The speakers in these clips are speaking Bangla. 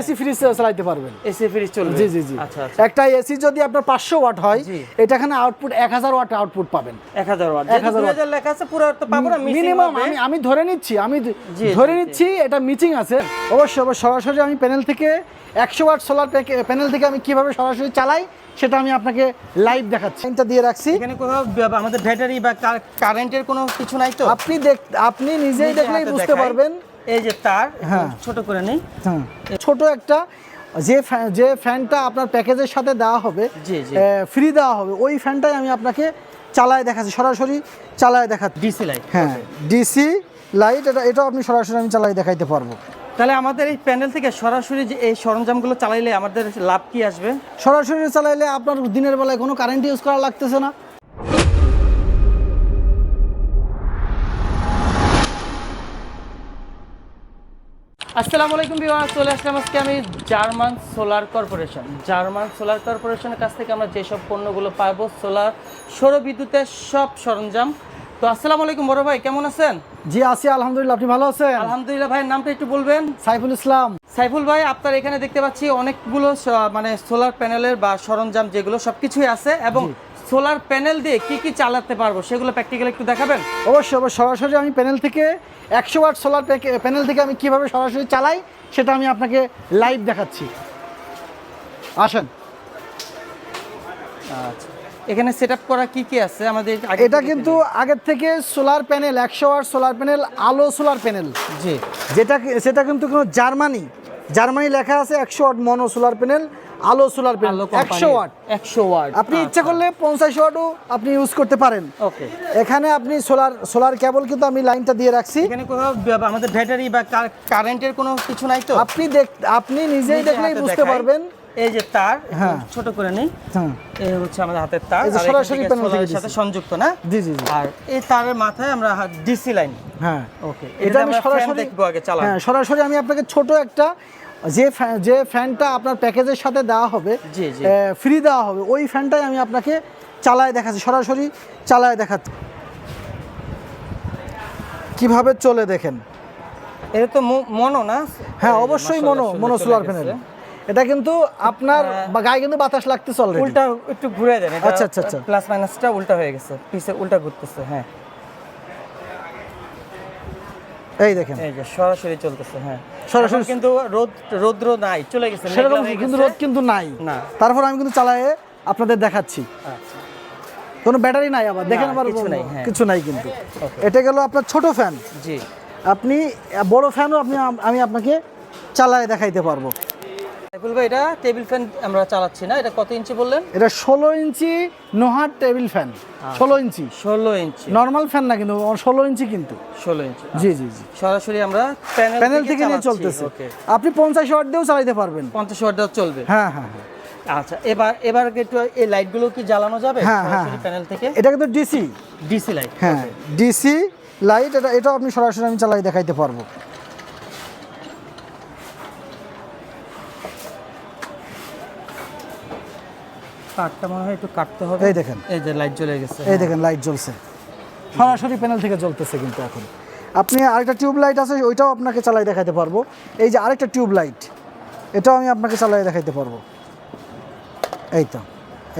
এসি ফ্রিজ চালাইতে পারবেন। এসি ফ্রিজ চলবে? জি জি জি। আচ্ছা আচ্ছা। একটা এসি যদি আপনার পাঁচশো ওয়াট হয় আউটপুট এক হাজার ওয়াট আউটপুট পাবেন। এক হাজার ওয়াট। 1000 দুই হাজার লেখা আছে পুরো তো পাবো না মিনিমাম আমি আমি ধরে নিচ্ছি আমি ধরে। নিচ্ছি এটা মিচিং আছে। অবশ্যই সরাসরি আমি প্যানেল থেকে একশো ওয়াট সোলার প্যানেল থেকে আমি কীভাবে সরাসরি চালাই সেটা আমি আপনাকে লাইভ দেখাচ্ছি। এটা দিয়ে রাখছি। এখানে কোথাও আমাদের ব্যাটারি বা কারেন্টের কোনো কিছু নাই তো? আপনি দেখ আপনি নিজেই নিজে দেখলেই বুঝতে পারবেন এই যে তার হ্যাঁ। ছোট করে নেই। হ্যাঁ ছোট একটা যে যে ফ্যানটা আপনার প্যাকেজের সাথে দেওয়া হবে। ফ্রি দেওয়া হবে ওই ফ্যানটাই আমি আপনাকে চালায় দেখাচ্ছি সরাসরি চালায় দেখাচ্ছি। ডিসি লাইট হ্যাঁ ডিসি লাইট এটা এটাও আপনি সরাসরি আমি চালাই দেখাইতে পারব। তাহলে আমাদের এই প্যানেল থেকে সরাসরি যে এই সরঞ্জামগুলো চালাইলে আমাদের লাভ কি আসবে? সরাসরি চালাইলে আপনার দিনের বেলায় কোনো কারেন্ট ইউজ করা লাগতেছে না। আসসালামু আলাইকুম বিভাগ চলে আসলাম আজকে আমি German solar corporation. German solar কর্পোরেশনের কাছ থেকে আমরা যেসব পণ্যগুলো পাবো সোলার সৌর বিদ্যুতের সব সরঞ্জাম। তো আসসালামু আলাইকুম বড় ভাই কেমন আছেন? জি আছি আলহামদুলিল্লাহ। আপনি ভালো আছেন? আলহামদুলিল্লাহ ভাইয়ের নামটা একটু বলবেন। সাইফুল ইসলাম। সাইফুল ভাই আপনার এখানে দেখতে পাচ্ছি অনেকগুলো মানে সোলার প্যানেলের বা সরঞ্জাম যেগুলো সবকিছুই আছে এবং সোলার প্যানেল দিয়ে কি কি চালাতে পারব সেগুলো প্র্যাকটিক্যাল একটু দেখাবেন? অবশ্যই অবশ্যই। সরাসরি আমি প্যানেল থেকে একশো ওয়াট সোলার প্যানেল থেকে আমি কীভাবে সরাসরি চালাই সেটা আমি আপনাকে লাইভ দেখাচ্ছি। আসেন। আচ্ছা। এখানে সেট আপ করা কি কি আছে? আমাদের এটা কিন্তু আগের থেকে সোলার প্যানেল একশো ওয়াট সোলার প্যানেল আলো সোলার প্যানেল। জি। যেটা সেটা কিন্তু কোনো জার্মানি জার্মানি লেখা আছে একশো ওয়াট মনো সোলার প্যানেল। আলো সোলার প্যানেল একশো ওয়াট। একশো ওয়াট। আপনি ইচ্ছা করলে পঞ্চাশ ওয়াটও আপনি ইউজ করতে পারেন। ওকে এখানে আপনি সোলার সোলার কেবল কিন্তু আমি লাইনটা দিয়ে রাখছি। এখানে কোথাও আমাদের ব্যাটারি বা কারেন্টের কোনো কিছু নাই তো? আপনি দেখ আপনি নিজেই নিজে দেখলেই বুঝতে পারবেন। এই যে তার হ্যাঁ। ছোট করে নেই। হ্যাঁ। এই হচ্ছে আমাদের হাতের তার। সরাসরি সোলারের সাথে সংযুক্ত না? জি জি আর এই তারের মাথায় আমরা ডিসি লাইন হ্যাঁ। ওকে এটা আমি সরাসরি দেখব আগে হ্যাঁ সরাসরি আমি আপনাকে ছোট একটা যে যে ফ্যানটা আপনার প্যাকেজের সাথে দেওয়া হবে। ফ্রি দেওয়া হবে ওই ফ্যানটাই আমি আপনাকে চালায় দেখাচ্ছি। সরাসরি চালায় দেখাচ্ছি। কীভাবে চলে দেখেন? এটা তো মনো না? হ্যাঁ অবশ্যই মনো মনো সোলার। প্যানেল এটা কিন্তু আপনার বা গায়ে কিন্তু বাতাস লাগতেছে অলরেডি উল্টা একটু ঘুরে দেন আচ্ছা, আচ্ছা, আচ্ছা। প্লাস মাইনাসটা উল্টা হয়ে গেছে পিছে উল্টা ঘুরতেছে হ্যাঁ। এই দেখেন। এই যে সরাসরি চলতেছে হ্যাঁ। সরাসরি- কিন্তু রোদ রোদ্র নাই চলে গেছে সেরকম কিন্তু রোদ কিন্তু নাই। না। তারপর আমি কিন্তু চালায়ে আপনাদের দেখাচ্ছি। আচ্ছা। কোনো ব্যাটারি নাই আবার দেখেন আবার কিছু নাই, হ্যাঁ। কিছু নাই কিন্তু। এটা গেল আপনার ছোট ফ্যান জি। আপনি বড় ফ্যানও আপনি আমি আপনাকে চালায়ে দেখাইতে পারব। সাইফুল ভাই এটা টেবিল ফ্যান আমরা চালাচ্ছি না এটা কত ইঞ্চি বললেন? এটা ষোলো ইঞ্চি নোহার টেবিল ফ্যান ষোলো ইঞ্চি। ষোলো ইঞ্চি। নর্মাল ফ্যান না কিন্তু ষোলো ইঞ্চি কিন্তু। ষোলো ইঞ্চি জি জি জি। সরাসরি আমরা প্যানেল থেকে নিয়ে চলতেছে। আপনি পঞ্চাশ ওয়াট দিয়েও চালাইতে পারবেন। পঞ্চাশ ওয়াট চলবে? হ্যাঁ হ্যাঁ হ্যাঁ। আচ্ছা এবার এবার একটু এই লাইটগুলো কি জ্বালানো যাবে হ্যাঁ, হ্যাঁ, প্যানেল থেকে? এটা কিন্তু ডিসি। ডিসি লাইট হ্যাঁ ডিসি লাইট এটা এটাও আপনি সরাসরি আমি চালাই দেখাইতে পারব। কাঠটা মনে হয় একটু কাটতে হবে। এই দেখেন। এই যে লাইট জ্বলে গেছে এই দেখেন লাইট জ্বলছে। সরাসরি প্যানেল থেকে জ্বলতেছে কিন্তু এখন। আপনি আরেকটা টিউব লাইট আছে ওইটাও আপনাকে চালাই দেখাতে পারব। এই যে আরেকটা টিউব লাইট এটাও আমি আপনাকে চালাই দেখাইতে পারব। এই তো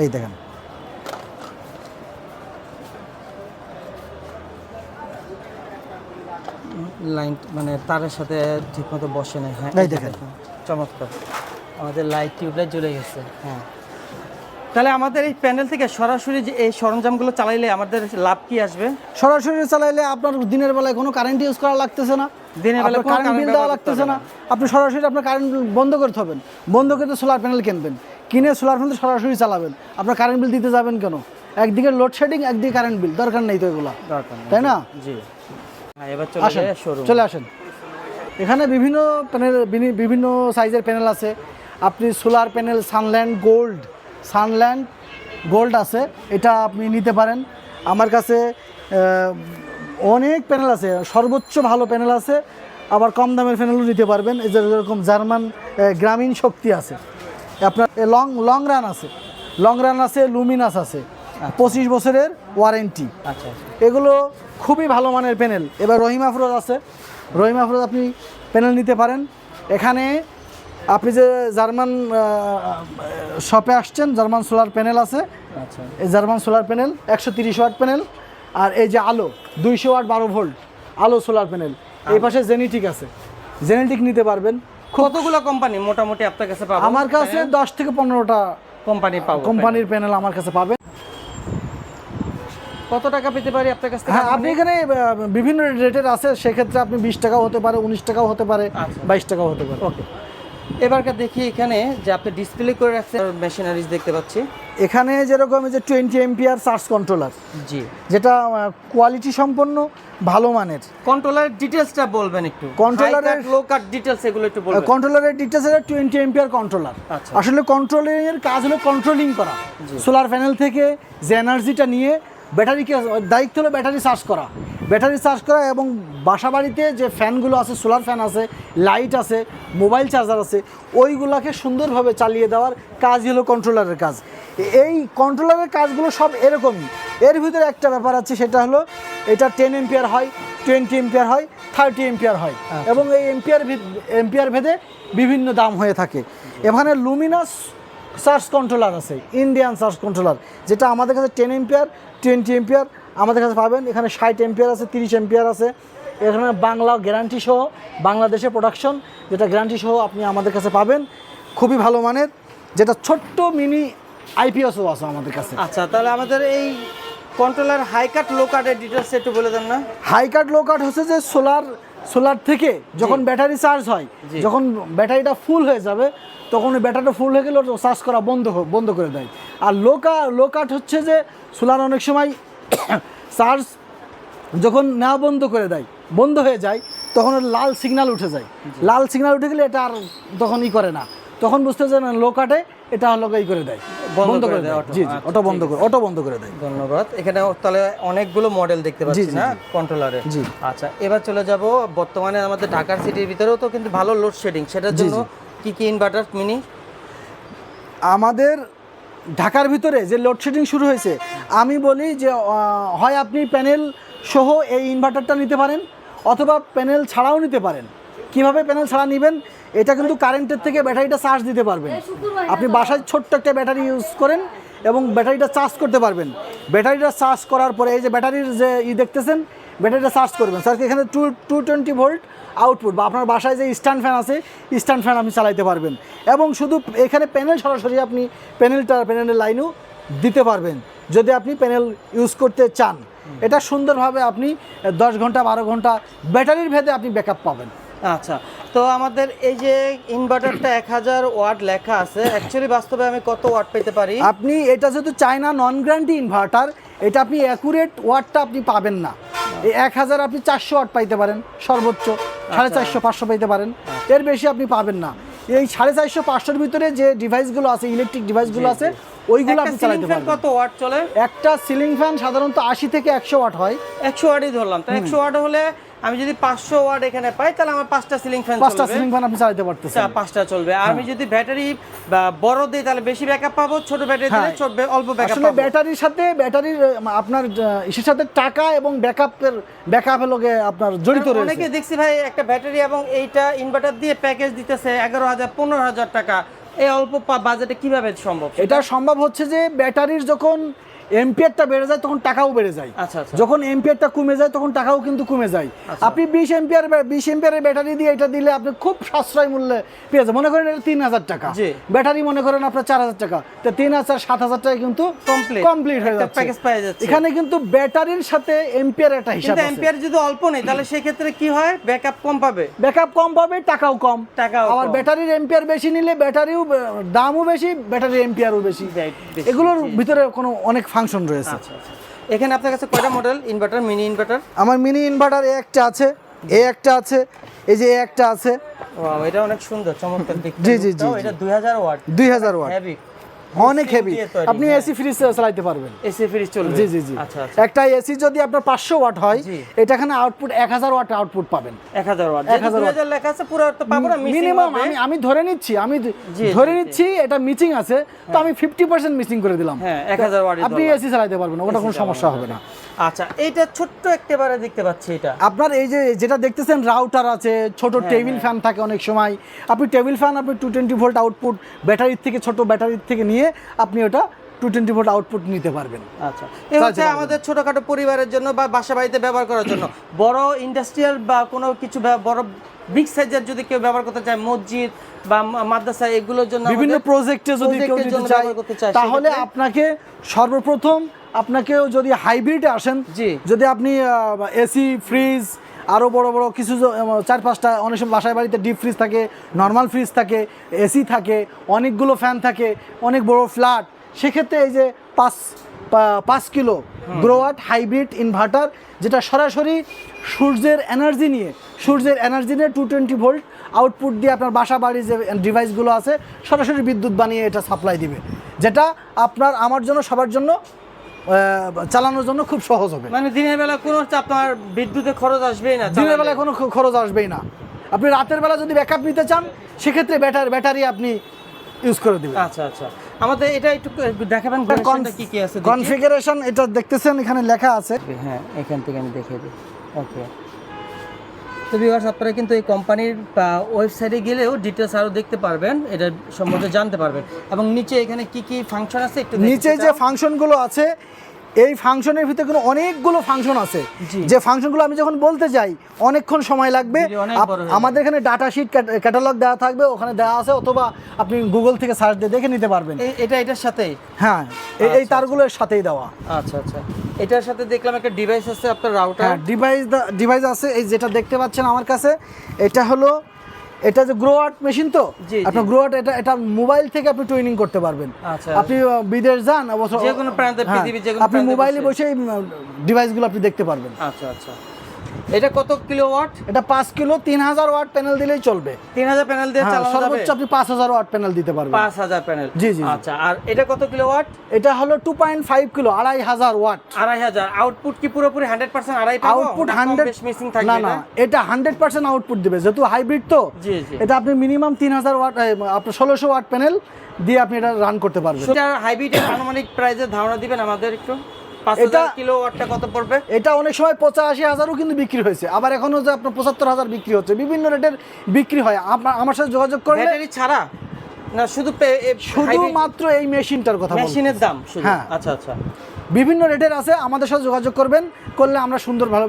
এই দেখেন। লাইন মানে তারের সাথে ঠিকমতো বসে নাই হ্যাঁ। এই দেখেন। চমৎকার। আমাদের লাইট টিউবলাইট জ্বলে গেছে হ্যাঁ। তাহলে আমাদের এই প্যানেল থেকে সরাসরি যে এই সরঞ্জামগুলো চালাইলে আমাদের লাভ কি আসবে? সরাসরি চালাইলে আপনার দিনের বেলায় কোনো কারেন্ট ইউজ করা লাগতেছে না। দিনের বেলায় কারেন্ট বিল দেওয়া লাগতেছে না। আপনি সরাসরি আপনার কারেন্ট বন্ধ করতে হবেন বন্ধ করতে সোলার প্যানেল কিনবেন। কিনে সোলার প্যানেল সরাসরি চালাবেন। আপনার কারেন্ট বিল দিতে যাবেন কেন? একদিকে লোডশেডিং একদিকে কারেন্ট বিল দরকার নেই তো এগুলো। তাই না? জি। হ্যাঁ আসেন। চলে আসেন। এখানে বিভিন্ন প্যানেল বিভিন্ন সাইজের প্যানেল আছে। আপনি solar panel Sunland Gold Sunland Gold আছে এটা আপনি নিতে পারেন। আমার কাছে অনেক প্যানেল আছে সর্বোচ্চ ভালো প্যানেল আছে আবার কম দামের প্যানেলও নিতে পারবেন। এই যেরকম জার্মান গ্রামীণ শক্তি আছে। আপনার লং লং রান আছে। লং রান আছে লুমিনাস আছে। পঁচিশ বছরের ওয়ারেন্টি আচ্ছা। এগুলো খুবই ভালো মানের প্যানেল এবার রহিম আফরোজ আছে। রহিম আফরোজ আপনি প্যানেল নিতে পারেন। এখানে আপনি যে জার্মান শপে আসছেন জার্মান সোলার প্যানেল আছে। আচ্ছা। এই জার্মান সোলার প্যানেল একশো তিরিশ ওয়াট প্যানেল আর এই যে আলো দুইশো ওয়াট বারো ভোল্ট আলো সোলার প্যানেল এই পাশে জেনেটিক আছে। জেনেটিক নিতে পারবেন। কতগুলো কোম্পানি মোটামুটি আপনার কাছে পাবো? আমার কাছে দশ থেকে পনেরোটা কোম্পানি পাবো কোম্পানির প্যানেল আমার কাছে পাবেন। কত টাকা পেতে পারি আপনার কাছ থেকে? হ্যাঁ আপনি এখানে বিভিন্ন রেটের আছে। সেক্ষেত্রে আপনি বিশ টাকাও হতে পারে উনিশ টাকাও হতে পারে আচ্ছা। বাইশ টাকাও হতে পারে। ওকে এবারকার দেখি এখানে যে আপনি ডিসপ্লে করে রাখছেন মেশিনারিজ দেখতে পাচ্ছি। এখানে যেরকম এই যে টোয়েন্টি এমপিআর চার্জ কন্ট্রোলার জি। যেটা কোয়ালিটি সম্পন্ন ভালো মানের। কন্ট্রোলার ডিটেলসটা বলবেন একটু। Controller-এর- লো কাট ডিটেলস এগুলো একটু বলবেন। কন্ট্রোলারের ডিটেলস এটা টোয়েন্টি এমপিআর কন্ট্রোলার আচ্ছা। আসলে কন্ট্রোলিং এর কাজ হলো কন্ট্রোলিং করা। সোলার প্যানেল থেকে যে এনার্জিটা নিয়ে ব্যাটারিকে দায়িত্ব হলো ব্যাটারি চার্জ করা। ব্যাটারি চার্জ করা এবং বাসা বাড়িতে যে ফ্যানগুলো আছে সোলার ফ্যান আছে লাইট আছে মোবাইল চার্জার আছে ওইগুলোকে সুন্দরভাবে চালিয়ে দেওয়ার কাজই হলো কন্ট্রোলারের কাজ। এই কন্ট্রোলারের কাজগুলো সব এরকমই। এর ভিতরে একটা ব্যাপার আছে সেটা হলো এটা টেন এম্পিয়ার হয় টোয়েন্টি এম্পিয়ার হয় থার্টি এম্পিয়ার হয় এবং এই এম্পিয়ার এম্পিয়ার ভেদে বিভিন্ন দাম হয়ে থাকে। এখানে লুমিনাস সার্চ কন্ট্রোলার আছে ইন্ডিয়ান সার্চ কন্ট্রোলার যেটা আমাদের কাছে টেন এম্পিয়ার টোয়েন্টি এম্পিয়ার আমাদের কাছে পাবেন। এখানে ষাট এম্পিয়ার আছে তিরিশ এম্পিয়ার আছে। এখানে বাংলা গ্যারান্টি সহ বাংলাদেশে প্রোডাকশন যেটা গ্যারান্টি সহ আপনি আমাদের কাছে পাবেন। খুবই ভালো মানের যেটা ছোট্ট মিনি আইপিএসও আছে আমাদের কাছে। আচ্ছা তাহলে আমাদের এই কন্ট্রোলার হাই কাট লো কাটের ডিটেলস একটু বলে দেন না। হাই কাট লো কাট হচ্ছে যে সোলার সোলার থেকে যখন ব্যাটারি চার্জ হয় যখন ব্যাটারিটা ফুল হয়ে যাবে তখন ওই ব্যাটারিটা ফুল হয়ে গেলে চার্জ করা বন্ধ বন্ধ করে দেয়। আর লো কা লো কাট হচ্ছে যে সোলার অনেক সময় চার্জ যখন নেওয়া বন্ধ করে দেয় বন্ধ হয়ে যায় তখন ওর লাল সিগনাল উঠে যায়। লাল সিগনাল উঠে গেলে এটা আর তখন ই করে না। তখন বুঝতে যে না লো কাটে এটা হলো ই করে দেয়। বন্ধ করে দেয় জি জি আচ্ছা, অটো বন্ধ করে অটো বন্ধ করে দেয়। ধন্যবাদ। এখানে তাহলে অনেকগুলো মডেল দেখতে পাচ্ছি না? কন্ট্রোলারে জি। আচ্ছা এবার চলে যাব বর্তমানে আমাদের ঢাকার সিটির ভিতরেও তো কিন্তু ভালো লোডশেডিং সেটার জন্য কি কি ইনভার্টার মিনি আমাদের ঢাকার ভিতরে যে লোডশেডিং শুরু হয়েছে আমি বলি যে হয় আপনি প্যানেল সহ এই ইনভার্টারটা নিতে পারেন অথবা প্যানেল ছাড়াও নিতে পারেন। কীভাবে প্যানেল ছাড়া নেবেন এটা কিন্তু কারেন্টের থেকে ব্যাটারিটা চার্জ দিতে পারবেন। আপনি বাসায় ছোট্ট একটা ব্যাটারি ইউজ করেন এবং ব্যাটারিটা চার্জ করতে পারবেন। ব্যাটারিটা চার্জ করার পরে এই যে ব্যাটারির যে ই দেখতেছেন ব্যাটারিটা চার্জ করবেন। স্যার এখানে two two twenty volt output বা আপনার বাসায় যে স্ট্যান্ড ফ্যান আছে স্ট্যান্ড ফ্যান আপনি চালাইতে পারবেন। এবং শুধু এখানে প্যানেল সরাসরি আপনি প্যানেলটা প্যানেলের লাইনও দিতে পারবেন যদি আপনি প্যানেল ইউজ করতে চান। এটা সুন্দরভাবে আপনি দশ ঘণ্টা বারো ঘণ্টা ব্যাটারির ভেদে আপনি ব্যাকআপ পাবেন। আচ্ছা তো আমাদের এই যে ইনভার্টারটা এক হাজার ওয়াট লেখা আছে অ্যাকচুয়ালি বাস্তবে আমি কত ওয়াট পেতে পারি? আপনি এটা যেহেতু চায়না নন গ্যারান্টি ইনভার্টার এটা আপনি অ্যাকুরেট ওয়াটটা আপনি পাবেন না। এই এক হাজার আপনি চারশো ওয়াট পাইতে পারেন সর্বোচ্চ। সাড়ে চারশো পাঁচশো পাইতে পারেন। এর বেশি আপনি পাবেন না। এই সাড়ে চারশো পাঁচশোর ভিতরে যে ডিভাইসগুলো আছে ইলেকট্রিক ডিভাইসগুলো আছে ওইগুলো আপনি চালাতে পারবেন। কত ওয়াট চলে? একটা সিলিং ফ্যান সাধারণত আশি থেকে একশো ওয়াট হয়। একশো ওয়াটই ধরলাম। তো একশো ওয়াট হলে আমি যদি পাঁচশো ওয়াট এখানে পাই তাহলে আমার পাঁচটা সিলিং ফ্যান পাঁচটা সিলিং ফ্যান আপনি চালাতে পারতেছেন। আচ্ছা, পাঁচটা চলবে। আর আমি যদি ব্যাটারি বড় দিই তাহলে বেশি ব্যাকআপ পাবো ছোট ব্যাটারি দিলে হ্যাঁ। ছোট অল্প ব্যাকআপ আসলে ব্যাটারির সাথে ব্যাটারির আপনার ইসের সাথে টাকা এবং ব্যাকআপের ব্যাকআপের লগে আপনার জড়িত রয়েছে। অনেকে দেখছি ভাই একটা ব্যাটারি এবং এইটা ইনভার্টার দিয়ে প্যাকেজ দিতেছে এগারো হাজার পনেরো হাজার টাকা। এই অল্প বাজেটে কীভাবে সম্ভব এটা সম্ভব হচ্ছে যে ব্যাটারির যখন এম্পিয়ারটা বেড়ে যায় তখন টাকাও বেড়ে যায়। আচ্ছা আচ্ছা। যখন এম্পিয়ারটা কমে যায় তখন টাকাও কিন্তু কমে যায়। আপনি বিশ এম্পিয়ার বিশ এম্পিয়ারের ব্যাটারি দিয়ে এটা দিলে আপনি খুব সাশ্রয় মূল্যে পেয়ে যাবেন। মনে করেন এটা তিন হাজার টাকা। ব্যাটারি মনে করেন আপনার চার হাজার টাকা। তো তিন হাজার সাত হাজার টাকা কিন্তু। কমপ্লিট হয়ে যাচ্ছে। এখানে কিন্তু ব্যাটারির সাথে এম্পিয়ার একটা হিসাব আছে। এম্পিয়ার যদি অল্প নেই তাহলে সেক্ষেত্রে কি হয়? ব্যাকআপ কম পাবে। ব্যাকআপ কম পাবে টাকাও কম। টাকাও আবার ব্যাটারির এম্পিয়ার বেশি নিলে ব্যাটারিও দামও বেশি ব্যাটারির এম্পিয়ারও বেশি, এগুলোর ভিতরে কোনো অনেক ফাংশন রয়েছে। আচ্ছা আচ্ছা। এখানে আপনার কাছে কয়টা মডেল ইনভার্টার মিনি ইনভার্টার আমার মিনি ইনভার্টার এ একটা আছে এ একটা আছে এই যে এ একটা আছে। ওয়াও এটা অনেক সুন্দর চমৎকার দেখতে জি, জি, জি, এটা জি। এটা 2000 ওয়াট। দুই হাজার ওয়াট। হেভি অনেক হেভি আপনি হ্যাঁ। এসি ফ্রিজ চালাইতে পারবেন। এসি ফ্রিজ চলবে। জি জি জি। আচ্ছা আচ্ছা। একটা এসি যদি আপনার পাঁচশো ওয়াট হয় এটাখানে আউটপুট এক হাজার ওয়াট আউটপুট পাবেন। 1000 ওয়াট। 1000 1000 লেখা আছে পুরো তো পাবো না মিনিমাম আমি আমি ধরে নিচ্ছি আমি ধরে নিচ্ছি এটা মিচিং আছে তো আমি ফিফটি পার্সেন্ট মিসিং করে দিলাম। হ্যাঁ 1000 ওয়াট আপনি এসি চালাইতে পারবেন ওটা কোনো সমস্যা হবে না। আচ্ছা এইটা ছোট্ট একেবারে দেখতে পাচ্ছি এটা। আপনার এই যে যেটা দেখতেছেন রাউটার আছে ছোট হ্যাঁ, টেবিল হ্যাঁ। ফ্যান থাকে অনেক সময়। আপনি টেবিল ফ্যান আপনি টু টোয়েন্টি ভোল্ট আউটপুট ব্যাটারির থেকে ছোট ব্যাটারির থেকে নিয়ে আপনি ওটা টু টোয়েন্টি ভোল্ট আউটপুট নিতে পারবেন। আচ্ছা এই হচ্ছে আমাদের ছোটখাটো পরিবারের জন্য বা বাসা বাড়িতে ব্যবহার করার জন্য। বড় ইন্ডাস্ট্রিয়াল বা কোনো কিছু বড় বিগ সাইজের যদি কেউ ব্যবহার করতে চায় মসজিদ বা মাদ্রাসা এগুলোর জন্য বিভিন্ন প্রজেক্টে যদি কেউ করতে চায়, তাহলে আপনাকে সর্বপ্রথম আপনাকেও যদি হাইব্রিডে আসেন জি। যদি আপনি এসি ফ্রিজ আরও বড় বড় কিছু চার পাঁচটা অনেক সময় বাসায় বাড়িতে ডিপ ফ্রিজ থাকে নর্মাল ফ্রিজ থাকে এসি থাকে অনেকগুলো ফ্যান থাকে অনেক বড় ফ্ল্যাট সেক্ষেত্রে এই যে পাঁচ পাঁচ কিলো গ্রোয়াট হাইব্রিড ইনভার্টার যেটা সরাসরি সূর্যের এনার্জি নিয়ে সূর্যের এনার্জি নিয়ে টু টোয়েন্টি ভোল্ট আউটপুট দিয়ে আপনার বাসা বাড়ির যে ডিভাইসগুলো আছে সরাসরি বিদ্যুৎ বানিয়ে এটা সাপ্লাই দিবে যেটা আপনার আমার জন্য সবার জন্য চালানোর জন্য খুব সহজ হবে। মানে দিনের বেলা কোনো আপনার বিদ্যুতের খরচ আসবেই না দিনের বেলা কোনো খরচ আসবেই না। আপনি রাতের বেলা যদি ব্যাকআপ নিতে চান সেক্ষেত্রে ব্যাটারি ব্যাটারি আপনি ইউজ করে দেবেন। আচ্ছা আচ্ছা। আমাদের এটা একটু দেখাবেন কি কি আছে কনফিগারেশন এটা দেখতেছেন এখানে লেখা আছে। হ্যাঁ এখান থেকে আমি দেখিয়ে দিই। ওকে তো ভিউয়ার্স আপনারা কিন্তু এই কোম্পানির ওয়েবসাইটে গেলেও ডিটেলস আরও দেখতে পারবেন এটা সম্বন্ধে জানতে পারবেন। এবং নিচে এখানে কি কি ফাংশন আছে একটু নিচে যে ফাংশনগুলো আছে এই ফাংশনের ভিতরে কিন্তু অনেকগুলো ফাংশন আছে। যে ফাংশনগুলো আমি যখন বলতে যাই অনেকক্ষণ সময় লাগবে। আমাদের এখানে ডাটা শিট ক্যাটালগ দেওয়া থাকবে ওখানে দেওয়া আছে অথবা আপনি গুগল থেকে সার্চ দিয়ে দেখে নিতে পারবেন। এটা এটার সাথেই? হ্যাঁ এই- এই আচ্ছা, তারগুলোর সাথেই দেওয়া। আচ্ছা আচ্ছা। এটার সাথে দেখলাম একটা ডিভাইস আছে আপনার রাউটার হ্যাঁ ডিভাইস ডিভাইস আছে এই যেটা দেখতে পাচ্ছেন আমার কাছে এটা হলো এটা যে গ্রো আর্ট মেশিন তো। আপনার গ্রো আর্ট এটা এটা মোবাইল থেকে আপনি ট্রেনিং করতে পারবেন আচ্ছা। আপনি বিদেশ যান অবশ্য যে কোনো প্রান্তে, হ্যাঁ, পৃথিবীর যে কোনো আপনি মোবাইলে বসে। বসে এই ডিভাইসগুলো আপনি দেখতে পারবেন আচ্ছা আচ্ছা এটা কত কিলো ওয়াট? এটা পাঁচ কিলো তিন হাজার ওয়াট প্যানেল দিলেই চলবে। তিন হাজার প্যানেল দিয়ে হ্যাঁ, চালানো যাবে? সর্বোচ্চ আপনি পাঁচ হাজার ওয়াট প্যানেল দিতে পারবেন। পাঁচ হাজার প্যানেল। জি, জি। আচ্ছা আর এটা কত কিলো ওয়াট? এটা হলো টু পয়েন্ট ফাইভ কিলো আড়াই হাজার ওয়াট। আড়াই হাজার। আউটপুট কি পুরোপুরি হান্ড্রেড পার্সেন্ট আড়াই আউটপুট হান্ড্রেড মিসিং থাকবে না না এটা হান্ড্রেড পার্সেন্ট আউটপুট দিবে। যেহেতু হাইব্রিড তো জি, জি। এটা আপনি মিনিমাম তিন হাজার ওয়াট আপনার ষোলোশো ওয়াট প্যানেল দিয়ে আপনি এটা রান করতে পারবেন। সেটার হাইব্রিডের আনুমানিক প্রাইসের ধারণা দিবেন আমাদের একটু? এটা- কিলো ওয়াটটা কত পড়বে? এটা অনেক সময় পঁচাশি হাজারও কিন্তু বিক্রি হয়েছে। আবার এখনও যে আপনার পঁচাত্তর হাজার বিক্রি হচ্ছে। বিভিন্ন রেটের বিক্রি হয়। আমার সাথে যোগাযোগ করে ব্যাটারি ছাড়া? না শুধু শুধুমাত্র এই মেশিনটার কথা মেশিনের দাম হ্যাঁ। আচ্ছা আচ্ছা। বিভিন্ন রেটের আছে আমাদের সাথে যোগাযোগ করবেন করলে আমরা সুন্দর ভালো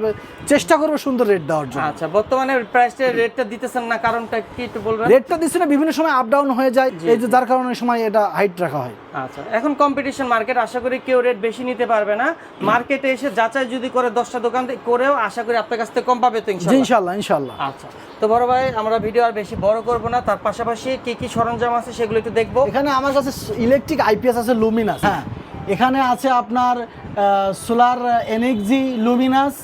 চেষ্টা করব সুন্দর রেট দেওয়ার জন্য। আচ্ছা বর্তমানে প্রাইসটা রেটটা দিতেছেন না কারণটা কি একটু বলবেন? রেটটা দিচ্ছে না বিভিন্ন সময় আপ ডাউন হয়ে যায় এই যে যার কারণে সময় এটা হাইট রাখা হয়। আচ্ছা এখন কম্পিটিশন মার্কেট আশা করি কেউ রেট বেশি নিতে পারবে না। মার্কেটে এসে যাচাই যদি করে দশটা দোকান থেকে করেও আশা করি আপনার কাছ থেকে কম পাবে তো ইনশাল্লাহ। ইনশাল্লাহ আচ্ছা তো বড় ভাই আমরা ভিডিও আর বেশি বড় করব না তার পাশাপাশি কি কি সরঞ্জাম আছে সেগুলো একটু দেখব। এখানে আমার কাছে ইলেকট্রিক আইপিএস আছে লুমিনাস হ্যাঁ। এখানে আছে আপনার সোলার এনএক্সি লুমিনাস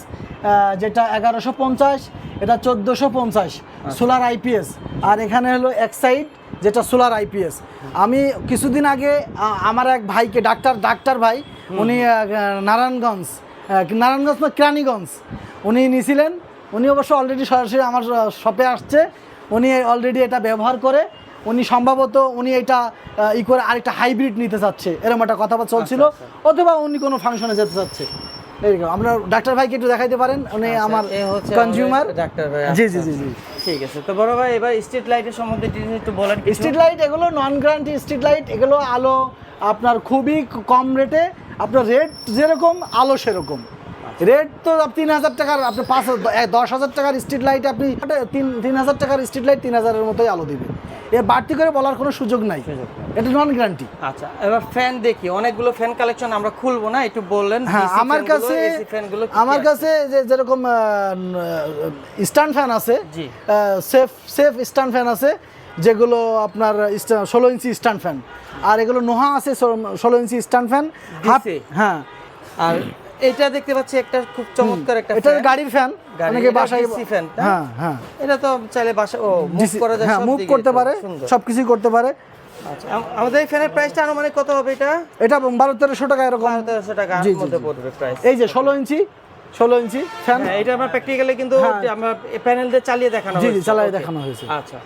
যেটা এগারোশো পঞ্চাশ এটা চোদ্দোশো পঞ্চাশ সোলার আইপিএস। আর এখানে হলো এক্সাইড যেটা সোলার আইপিএস। আমি কিছুদিন আগে আমার এক ভাইকে ডাক্তার ডাক্তার ভাই উনি নারায়ণগঞ্জ নারায়ণগঞ্জ না কেরানীগঞ্জ। উনি নিয়েছিলেন। উনি অবশ্য অলরেডি সরাসরি আমার শপে আসছে। উনি অলরেডি এটা ব্যবহার করে। উনি সম্ভবত উনি এটা ই করে আরেকটা হাইব্রিড নিতে চাচ্ছে। এরকম একটা কথাবার্তা চলছিল। আচ্ছা, অথবা উনি কোনো ফাংশনে যেতে চাচ্ছে। এরকম আমরা ডাক্তার ভাইকে একটু দেখাইতে পারেন। উনি আচ্ছা, আমার কনজিউমার ডাক্তার ভাই, জি আচ্ছা, জি জি জি। ঠিক আছে তো বড় ভাই এবার স্ট্রিট লাইটের সম্বন্ধে একটু বলেন স্ট্রিট লাইট এগুলো নন গ্যারান্টি স্ট্রিট লাইট এগুলো আলো আপনার খুবই কম রেটে আপনার রেট যেরকম আলো সেরকম। রেট তো তিন হাজার টাকার আপনি পাঁচ হাজার- দশ হাজার টাকার স্ট্রিট লাইট আপনি তিন তিন হাজার টাকার স্ট্রিট লাইট তিন হাজারের মতোই আলো দিবে এর বাড়তি করে বলার কোনো সুযোগ নাই। এটা নন গ্যারান্টি আচ্ছা এবার ফ্যান দেখি। অনেকগুলো ফ্যান কালেকশন আমরা খুলবো না? একটু বললেন হ্যাঁ আমার কাছে আমার কাছে যে যেরকম স্ট্যান্ড ফ্যান আছে জি। সেফ সেফ স্ট্যান্ড ফ্যান আছে যেগুলো আপনার ষোলো ইঞ্চি স্ট্যান্ড ফ্যান আর এগুলো নোহা আছে ষোলো ইঞ্চি স্ট্যান্ড ফ্যান হাফ হ্যাঁ। আর এটা দেখতে পাচ্ছি একটা খুব চমৎকার একটা এটা গাড়ির ফ্যান অনেকে বাসায় তাই? হ্যাঁ হ্যাঁ। এটা তো চাইলে বাসা ও মুভ করা যায় হ্যাঁ মুভ করতে পারে সুন্দর। সব কিছুই করতে পারে। আচ্ছা আম- আমাদের এই ফ্যানের প্রাইসটা আনুমানিক কত হবে এটা? এটা বারো তেরোশো টাকা এরকম। তেরোশো জি, মধ্যে পড়বে প্রাইস এই যে ষোলো ইঞ্চি ষোলো ইঞ্চি ফ্যান এটা আমরা প্র্যাকটিক্যালি কিন্তু হ্যাঁ। আমরা প্যানেল দিয়ে চালিয়ে দেখানো জি জি Okay. দেখানো হয়েছে। আচ্ছা।